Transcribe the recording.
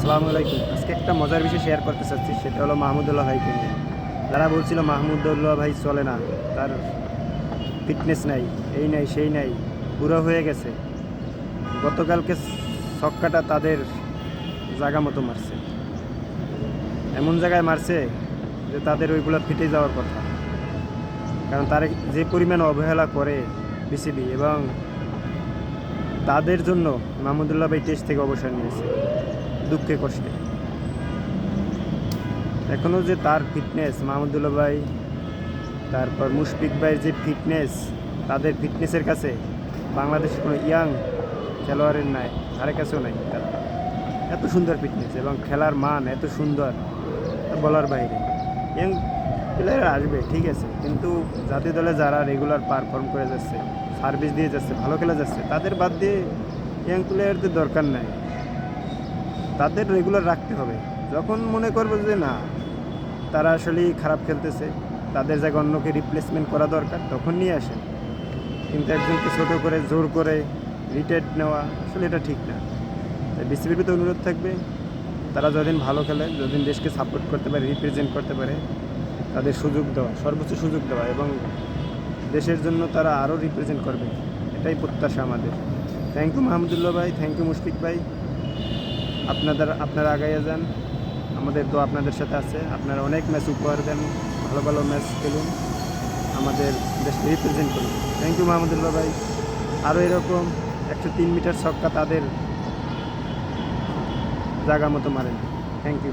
আসসালামু আলাইকুম। আজকে একটা মজার বিষয় শেয়ার করতে চাচ্ছি, সেটা হলো মাহমুদুল্লাহ ভাইকে নিয়ে। যারা বলছিল মাহমুদুল্লাহ ভাই চলে না, তার ফিটনেস নাই, এই নাই, সেই নাই পুরো হয়ে গেছে। গতকালকে ছক্কাটা তাদের জায়গা মতো মারছে। এমন জায়গায় মারছে যে তাদের ওইগুলো ফিটে যাওয়ার কথা। কারণ তার যে পরিমাণ অবহেলা করে বিসিবি এবং তাদের জন্য মাহমুদুল্লাহ ভাই টেস্ট থেকে অবসর নিয়েছে। দুঃখে কষ্টে। এখনও যে তার ফিটনেস মাহমুদুল্লাহ ভাই, তারপর মুশফিক ভাইয়ের যে ফিটনেস তাদের ফিটনেসের কাছে বাংলাদেশের কোনো ইয়াং খেলোয়াড়ের নাই, ধারে কাছেও নাই এত সুন্দর ফিটনেস এবং খেলার মান এত সুন্দর বলার বাইরে। ইয়াং প্লেয়ার আসবে, ঠিক আছে, কিন্তু জাতীয় দলে যারা রেগুলার পারফর্ম করে যাচ্ছে সার্ভিস দিয়ে যাচ্ছে, ভালো খেলা যাচ্ছে, তাদের বাদ দিয়ে ইয়াং প্লেয়ারদের দরকার নাই। তাদের রেগুলার রাখতে হবে। যখন মনে করব যে না, তারা আসলেই খারাপ খেলতেছে, তাদের জায়গায় অন্যকে রিপ্লেসমেন্ট করা দরকার, তখন নিয়ে আসেন। কিন্তু একজনকে ছোটো করে, জোর করে রিটায়ার্ড নেওয়া আসলে এটা ঠিক না। তাই বিসিবির প্রতি অনুরোধ থাকবে, তারা যদিন ভালো খেলে যদিন দেশকে সাপোর্ট করতে পারে রিপ্রেজেন্ট করতে পারে, তাদের সুযোগ দেওয়া, সর্বোচ্চ সুযোগ দেওয়া এবং দেশের জন্য তারা আরও রিপ্রেজেন্ট করবে। এটাই প্রত্যাশা আমাদের। থ্যাংক ইউ মাহমুদুল্লাহ ভাই থ্যাংক ইউ মুশফিক ভাই। আপনাদের, আপনারা আগাইয়ে যান। আমাদের তো আপনাদের সাথে আছে। আপনারা অনেক ম্যাচ উপহার দেন। ভালো ভালো ম্যাচ খেলুন। আমাদের দেশকে রিপ্রেজেন্ট করুন। থ্যাংক ইউ মাহমুদুল্লাহ ভাই আরও এরকম একশো তিন মিটার ছক্কা তাদের জায়গা মতো মারেন। Thank you